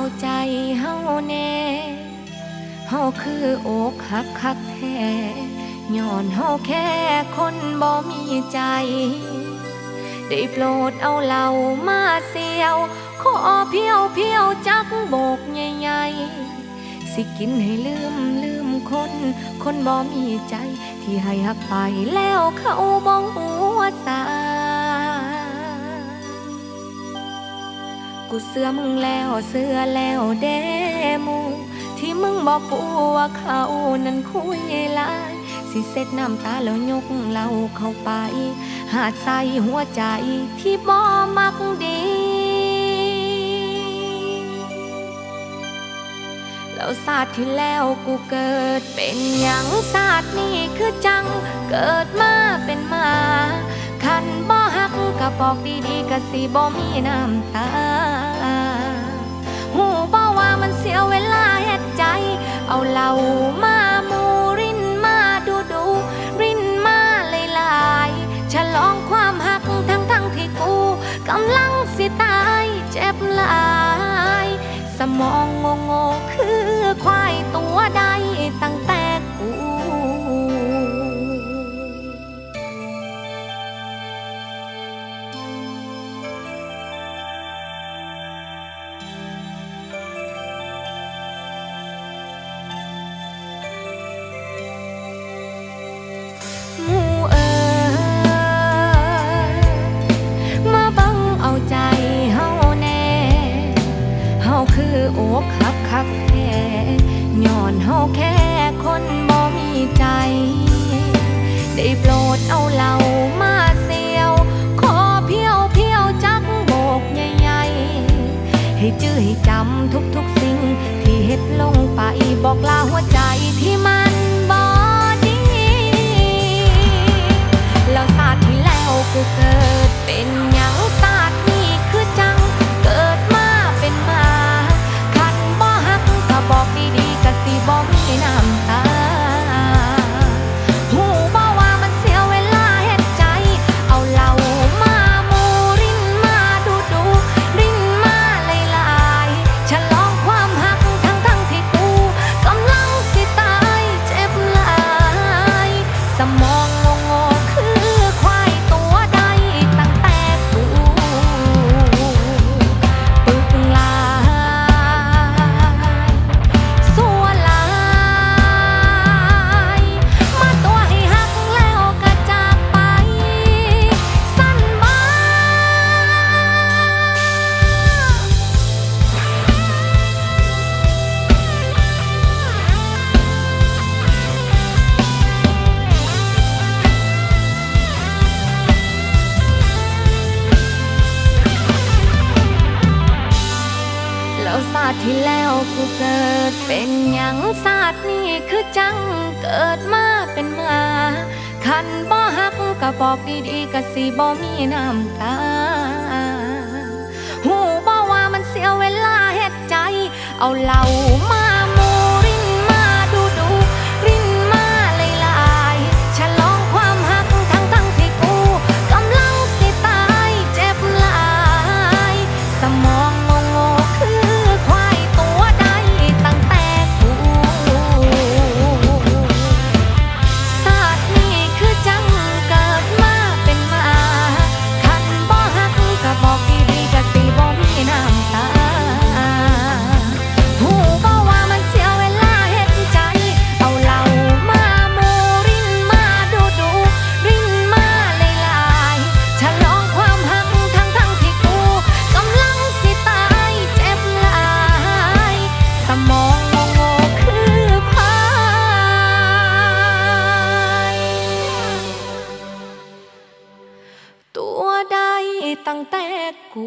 เอาใจเฮาแน่เฮาคืออกหักคักแท้ย้อนเฮาแค่คนบ่มีใจ ได้โปรดเอาเหล่ามาเสียว ขอเพียวเพียวจักโบกใหญ่ๆ สิกินให้ลืมลืมคน คนบ่มีใจ ที่ให้หักไปแล้วเขาบ่หัวสา กูเสื้อมึงแล้วเสื้อแล้วเดมูที่มึงบอกกูว่าเขานั้นคุยลายสิเซ็ดน้ำตาแล้วยกเราเข้าไป หาดใส่หัวใจที่บ่มักดี แล้วศาสตร์ที่แล้วกูเกิดเป็นหยังศาสตร์นี้คือจังเกิดมาเป็นมาคันบ่ฮักก็บอกดีๆก็สิบ่มีน้ำตา หูบ่ว่ามันเสียเวลาเฮ็ดใจ เอาเหล่ามามูรินมาดูดูรินมาเลายฉลองความหักทั้งทั้งที่กูกำลังสิตายเจ็บหลาย สมองโงงคือควายตัวใดตั้ง คักคักแท้ย้อนเฮาแค่คนบ่มีใจ ได้โปรดเอาเหล่ามาเสียว ขอเพียวเพียวจักโบกใหญ่ๆ ให้จื้อให้จำทุกๆสิ่ง ที่เฮ็ดลงไปบอกลาหัวใจที่มา แล้วศาสตร์ที่แล้วกูเกิดเป็นหยังศาสตร์นี่คือจังเกิดมาเป็นมา คันบ่ฮักก็บอกดีๆก็สิบ่มีน้ำตาหูบ่ว่ามันเสียเวลาเฮ็ดใจ เอาเหล่ามา ตั้งแต่กู